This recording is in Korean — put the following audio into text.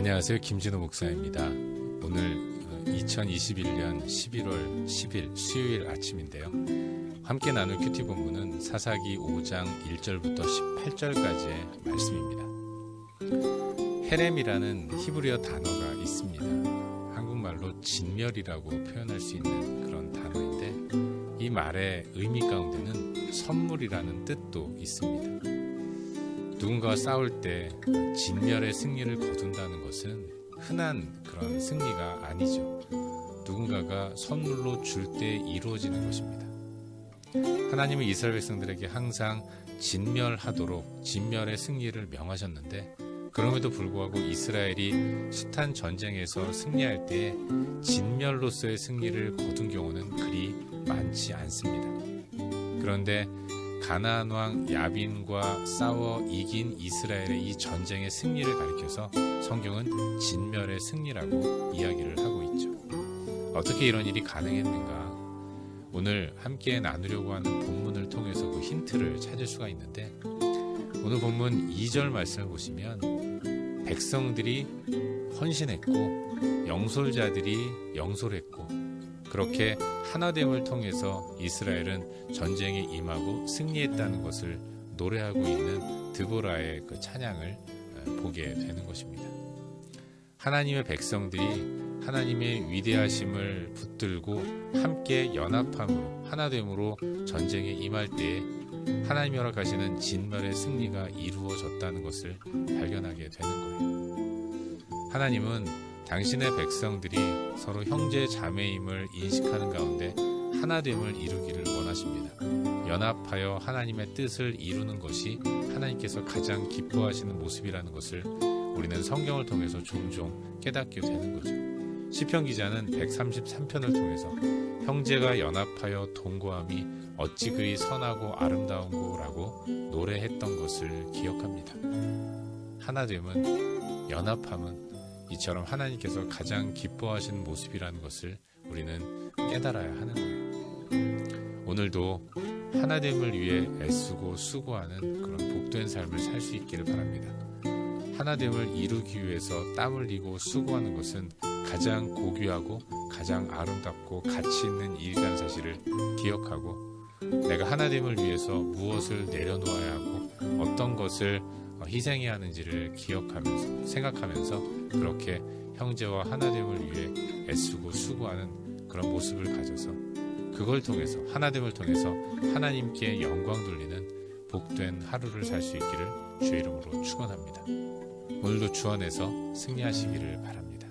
안녕하세요. 김진호 목사입니다. 오늘 2021년 11월 10일 수요일 아침인데요. 함께 나눌 큐티 본문은 사사기 5장 1절부터 18절까지의 말씀입니다. 헤렘이라는 히브리어 단어가 있습니다. 한국말로 진멸이라고 표현할 수 있는 그런 단어인데 이 말의 의미 가운데는 선물이라는 뜻도 있습니다. 누군가와 싸울 때 진멸의 승리를 거둔다는 것은 흔한 그런 승리가 아니죠. 누군가가 선물로 줄 때 이루어지는 것입니다. 하나님은 이스라엘 백성들에게 항상 진멸하도록 진멸의 승리를 명하셨는데 그럼에도 불구하고 이스라엘이 숱한 전쟁에서 승리할 때 진멸로서의 승리를 거둔 경우는 그리 많지 않습니다. 그런데 가나안 왕 야빈과 싸워 이긴 이스라엘의 이 전쟁의 승리를 가리켜서 성경은 진멸의 승리라고 이야기를 하고 있죠. 어떻게 이런 일이 가능했는가? 오늘 함께 나누려고 하는 본문을 통해서 그 힌트를 찾을 수가 있는데 오늘 본문 2절 말씀을 보시면 백성들이 헌신했고 영솔자들이 영솔했고 그렇게 하나됨을 통해서 이스라엘은 전쟁에 임하고 승리했다는 것을 노래하고 있는 드보라의 그 찬양을 어, 보게 되는 것입니다. 하나님의 백성들이 하나님의 위대하심을 붙들고 함께 연합함으로 하나됨으로 전쟁에 임할 때에 하나님이 허락하시는 진멸의 승리가 이루어졌다는 것을 발견하게 되는 거예요. 하나님은 당신의 백성들이 서로 형제 자매임을 인식하는 가운데 하나됨을 이루기를 원하십니다. 연합하여 하나님의 뜻을 이루는 것이 하나님께서 가장 기뻐하시는 모습이라는 것을 우리는 성경을 통해서 종종 깨닫게 되는 거죠. 시편 기자는 133편을 통해서 형제가 연합하여 동거함이 어찌 그리 선하고 아름다운고라고 노래했던 것을 기억합니다. 하나됨은 연합함은 이처럼 하나님께서 가장 기뻐하시는 모습이라는 것을 우리는 깨달아야 하는 거예요. 오늘도 하나됨을 위해 애쓰고 수고하는 그런 복된 삶을 살 수 있기를 바랍니다. 하나됨을 이루기 위해서 땀 흘리고 수고하는 것은 가장 고귀하고 가장 아름답고 가치 있는 일이라는 사실을 기억하고 내가 하나됨을 위해서 무엇을 내려놓아야 하고 어떤 것을 희생해야 하는지를 기억하면서 생각하면서 그렇게 형제와 하나됨을 위해 애쓰고 수고하는 그런 모습을 가져서 그걸 통해서 하나됨을 통해서 하나님께 영광 돌리는 복된 하루를 살 수 있기를 주의 이름으로 축원합니다. 오늘도 주 안에서 승리하시기를 바랍니다.